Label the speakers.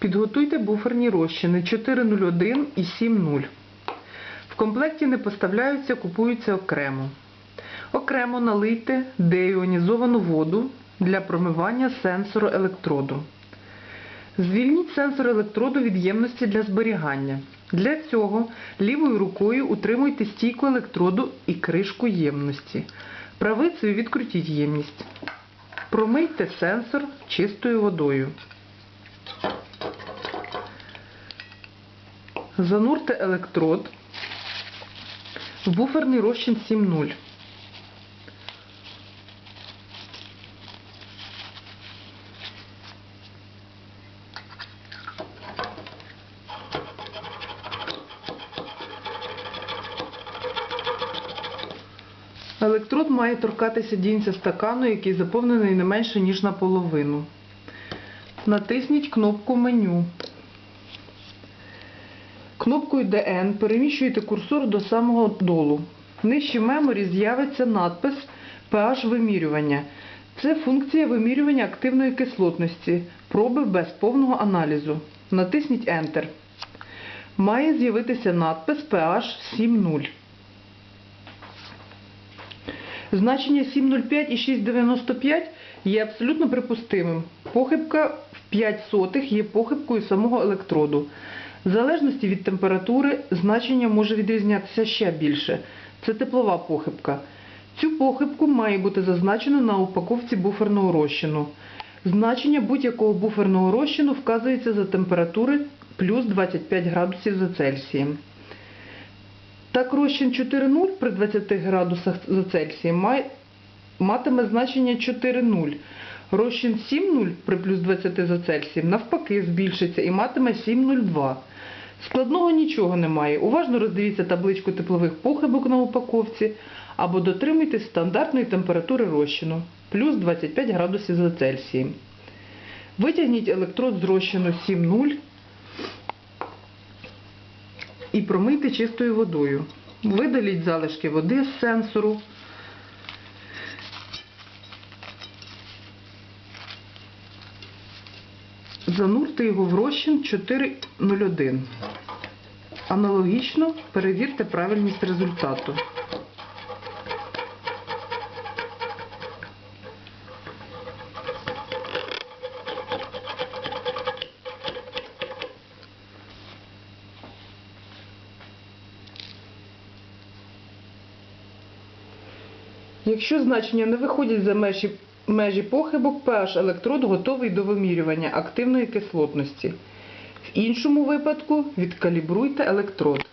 Speaker 1: Підготуйте буферні розчини 401 і 7.0. В комплекті не поставляються, купуються окремо. Окремо налийте деіонізовану воду для промивання сенсору електроду. Звільніть сенсор електроду від ємності для зберігання. Для цього лівою рукою утримуйте стійку електроду і кришку ємності. Правицею відкрутіть ємність. Промийте сенсор чистою водою. Занурте електрод в буферний розчин 7.0. Електрод має торкатися дінця стакану, який заповнений не менше, ніж наполовину. Натисніть кнопку меню. Кнопкою DN переміщуйте курсор до самого долу. Нижче меморі з'явиться надпис pH вимірювання. Це функція вимірювання активної кислотності, проби без повного аналізу. Натисніть Enter. Має з'явитися надпис pH 7.0. Значення 7,05 і 6,95 є абсолютно припустимим. Похибка в 5 сотих є похибкою самого електроду. В залежності від температури значення може відрізнятися ще більше. Це теплова похибка. Цю похибку має бути зазначено на упаковці буферного розчину. Значення будь-якого буферного розчину вказується за температури плюс 25 градусів за Цельсієм. Так розчин 4,0 при 20 градусах за Цельсієм матиме значення 4,0. Розчин 7,0 при плюс 20 за Цельсієм навпаки збільшиться і матиме 7,02. Складного нічого немає. Уважно роздивіться табличку теплових похибок на упаковці або дотримуйтесь стандартної температури розчину плюс 25 градусів за Цельсієм. Витягніть електрод з розчину 7,0 і промийте чистою водою. Видаліть залишки води з сенсору. Занурте його в розчин 401. Аналогічно перевірте правильність результату. Якщо значення не виходять за межі, межі похибок, pH електрод готовий до вимірювання активної кислотності. В іншому випадку відкалібруйте електрод.